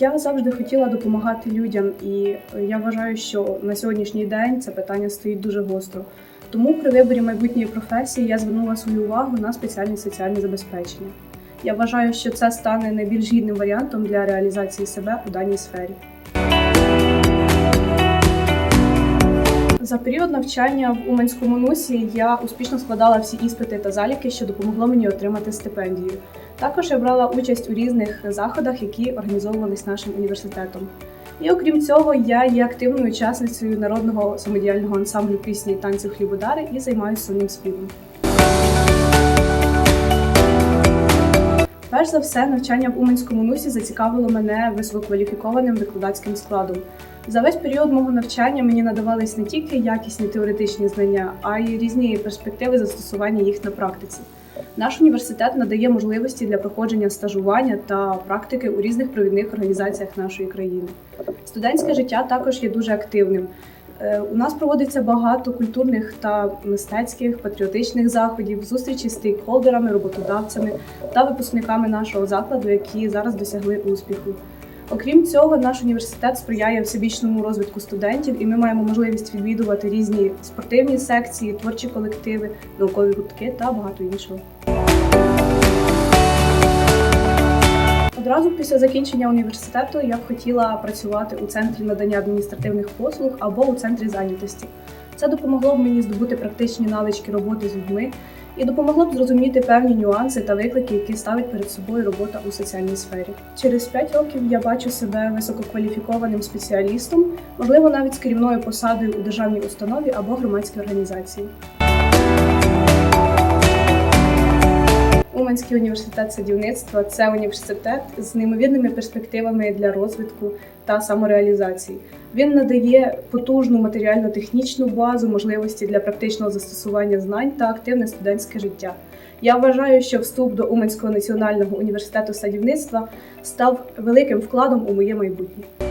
Я завжди хотіла допомагати людям, і я вважаю, що на сьогоднішній день це питання стоїть дуже гостро. Тому при виборі майбутньої професії я звернула свою увагу на спеціальне соціальне забезпечення. Я вважаю, що це стане найбільш гідним варіантом для реалізації себе у даній сфері. За період навчання в Уманському нусі я успішно складала всі іспити та заліки, що допомогло мені отримати стипендію. Також я брала участь у різних заходах, які організовувались нашим університетом. І окрім цього, я є активною учасницею народного самодіяльного ансамблю пісні танців Хлібодари і займаюся сольним співом. Перш за все, навчання в Уманському нусі зацікавило мене висококваліфікованим викладацьким складом. За весь період мого навчання мені надавались не тільки якісні теоретичні знання, а й різні перспективи застосування їх на практиці. Наш університет надає можливості для проходження стажування та практики у різних провідних організаціях нашої країни. Студентське життя також є дуже активним. Е, У нас проводиться багато культурних та мистецьких патріотичних заходів, зустрічі з стейкхолдерами, роботодавцями та випускниками нашого закладу, які зараз досягли успіху. Окрім цього, наш університет сприяє всебічному розвитку студентів, і ми маємо можливість відвідувати різні спортивні секції, творчі колективи, наукові гуртки та багато іншого. Одразу після закінчення університету я б хотіла працювати у центрі надання адміністративних послуг або у центрі зайнятості. Це допомогло б мені здобути практичні навички роботи з людьми і допомогло б зрозуміти певні нюанси та виклики, які ставить перед собою робота у соціальній сфері. Через 5 років я бачу себе висококваліфікованим спеціалістом, можливо, навіть з керівною посадою у державній установі або громадській організації. Уманський університет садівництва це університет з неймовірними перспективами для розвитку та самореалізації. Він надає потужну матеріально-технічну базу, можливості для практичного застосування знань та активне студентське життя. Я вважаю, що вступ до Уманського національного університету садівництва став великим вкладом у моє майбутнє.